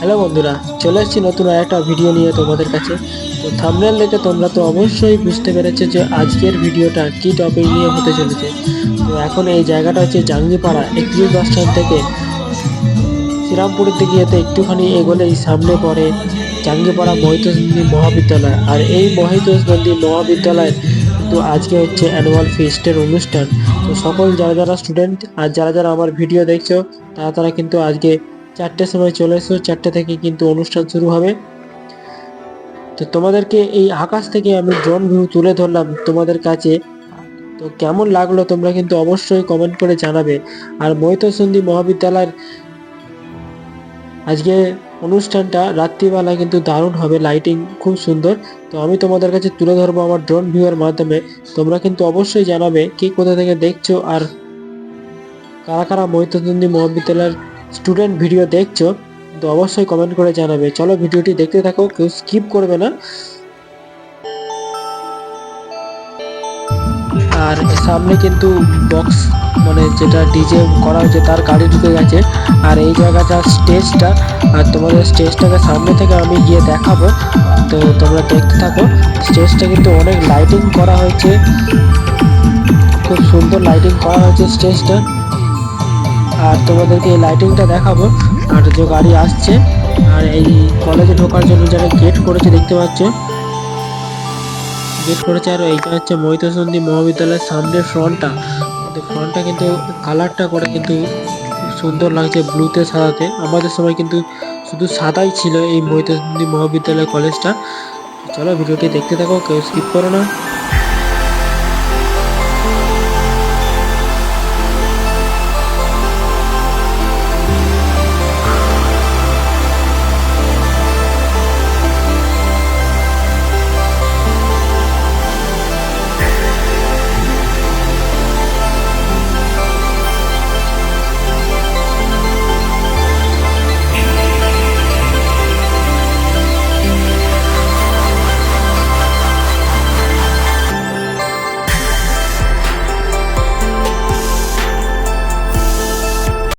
Hello বন্ধুরা, চলে এসেছি নতুন একটা ভিডিও নিয়ে তোমাদের কাছে। তো থামনেল দেখে তোমরা তো অবশ্যই বুঝতে পেরেছ যে আজকের ভিডিওটা কি টপিক নিয়ে হতে চলেছে। তো এখন এই জায়গাটা হচ্ছে জাঙ্গিপাড়া একত্রিশ বাস স্ট্যান্ড থেকে শ্রীরামপুরের দিকে যেতে একটুখানি এগোলেই সামনে পড়ে জাঙ্গিপাড়া মহিতোষনন্দী মহাবিদ্যালয়। আর এই মহিতোষনন্দী মহাবিদ্যালয়ের কিন্তু আজকে হচ্ছে অ্যানুয়াল ফিস্টের অনুষ্ঠান। তো সকল যারা যারা স্টুডেন্ট আর যারা যারা আমার ভিডিও দেখছ, তারা তারা কিন্তু আজকে চারটের সময় চলে এসো, চারটে থেকে কিন্তু অনুষ্ঠান শুরু হবে। তো তোমাদেরকে এই আকাশ থেকে আমি ড্রোন ভিউ তুলে ধরলাম তোমাদের কাছে। তো কেমন লাগল তোমরা কিন্তু অবশ্যই কমেন্ট করে জানাবে। আর মহিতসন্ধি মহাবিদ্যালয়ের আজকে অনুষ্ঠানটা রাত্রিবেলা কিন্তু দারুণ হবে লাইটিং খুব সুন্দর। তো আমি তোমাদের কাছে তুলে ধরবো আমার ড্রোন ভিউয়ের মাধ্যমে। তোমরা কিন্তু অবশ্যই জানাবে কে কোথা থেকে দেখছ আর কারা কারা মহিতচন্দ্রী মহাবিদ্যালয়ের স্টুডেন্ট ভিডিও দেখছ, তো অবশ্যই কমেন্ট করে জানাবে। চলো ভিডিওটি দেখতে থাকো, কেউ স্কিপ করবে না। আর সামনে কিন্তু বক্স মানে যেটা ডিজে করা হয়েছে, তার গাড়ি ঢুকে গেছে। আর এই জায়গাটা স্টেজটা আর তোমাদের স্টেজটাকে সামনে থেকে আমি গিয়ে দেখাবো। তো তোমরা দেখতে থাকো স্টেজটা কিন্তু অনেক লাইটিং করা হয়েছে। খুব সুন্দর লাইটিং করা হয়েছে স্টেজটা আর তোমাদেরকে এই লাইটিংটা দেখাবো। আর যে গাড়ি আসছে, আর এই কলেজে ঢোকার জন্য যারা গেট করেছে, দেখতে পাচ্ছ? গেট করেছে, আর এইটা হচ্ছে মহিতসন্ধি মহাবিদ্যালয়ের সামনের ফ্রন্টটা ফ্রন্টটা কিন্তু কালারটা করে কিন্তু সুন্দর লাগছে ব্লুতে সাদাতে। আমাদের সময় কিন্তু শুধু সাদাই ছিল এই মহিতসন্ধি মহাবিদ্যালয় কলেজটা চলো ভিডিওটি দেখতে থাকো, কেউ স্কিপ করো না।